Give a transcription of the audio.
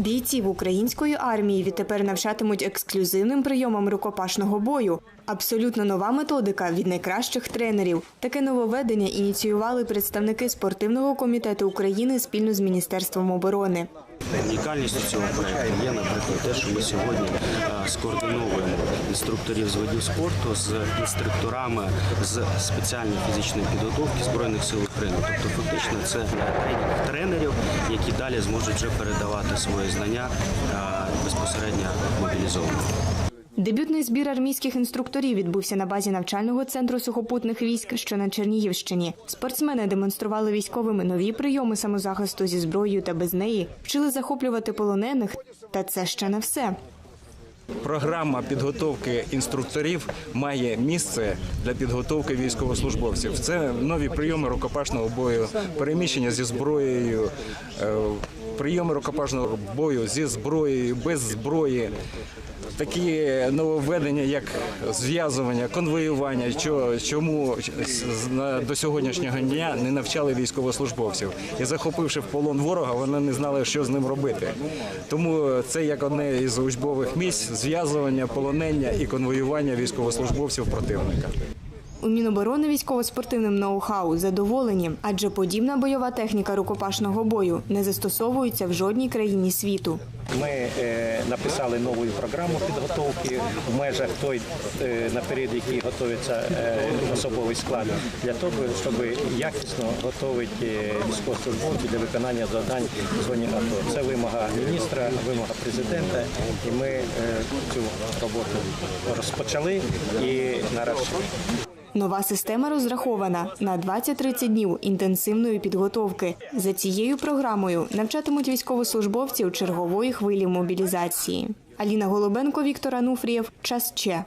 Бійців української армії відтепер навчатимуть ексклюзивним прийомам рукопашного бою. Абсолютно нова методика від найкращих тренерів. Таке нововведення ініціювали представники спортивного комітету України спільно з Міністерством оборони. Унікальністю цього проекту є, наприклад, те, що ми сьогодні е, скоординовуємо інструкторів з видів спорту з інструкторами з спеціальної фізичної підготовки збройних сил України. Тобто, фактично, це тренерів, які далі зможуть вже передавати свої знання е, безпосередньо мобілізованим. Дебютний збір армійських інструкторів відбувся на базі навчального центру сухопутних військ, що на Чернігівщині. Спортсмени демонстрували військовим нові прийоми самозахисту зі зброєю та без неї, вчили захоплювати полонених. Та це ще не все. Програма підготовки інструкторів має місце для підготовки військовослужбовців. Це нові прийоми рукопашного бою, переміщення зі зброєю, е, прийоми рукопашного бою зі зброєю, без зброї. Такі нововведення, як зв'язування, конвоювання, чому до сьогоднішнього дня не навчали військовослужбовців. І захопивши в полон ворога, вони не знали, що з ним робити. Тому це як одне із учбових місць зв'язування, полонення і конвоювання військовослужбовців противника. У Міноборони військово-спортивним ноу-хау задоволені, адже подібна бойова техніка рукопашного бою не застосовується в жодній країні світу. Ми е, написали нову програму підготовки в межах той е, наперед, який готується е, особовий склад, для того, щоб якісно готувати військовослужбовців для виконання завдань в зоні АТО. Це вимога міністра, вимога президента, і ми цю роботу розпочали і наразі. Нова система розрахована на 20-30 днів інтенсивної підготовки. За цією програмою навчатимуть військовослужбовців чергової хвилі мобілізації. Аліна Голубенко, Віктор Ануфрієв. Час Че.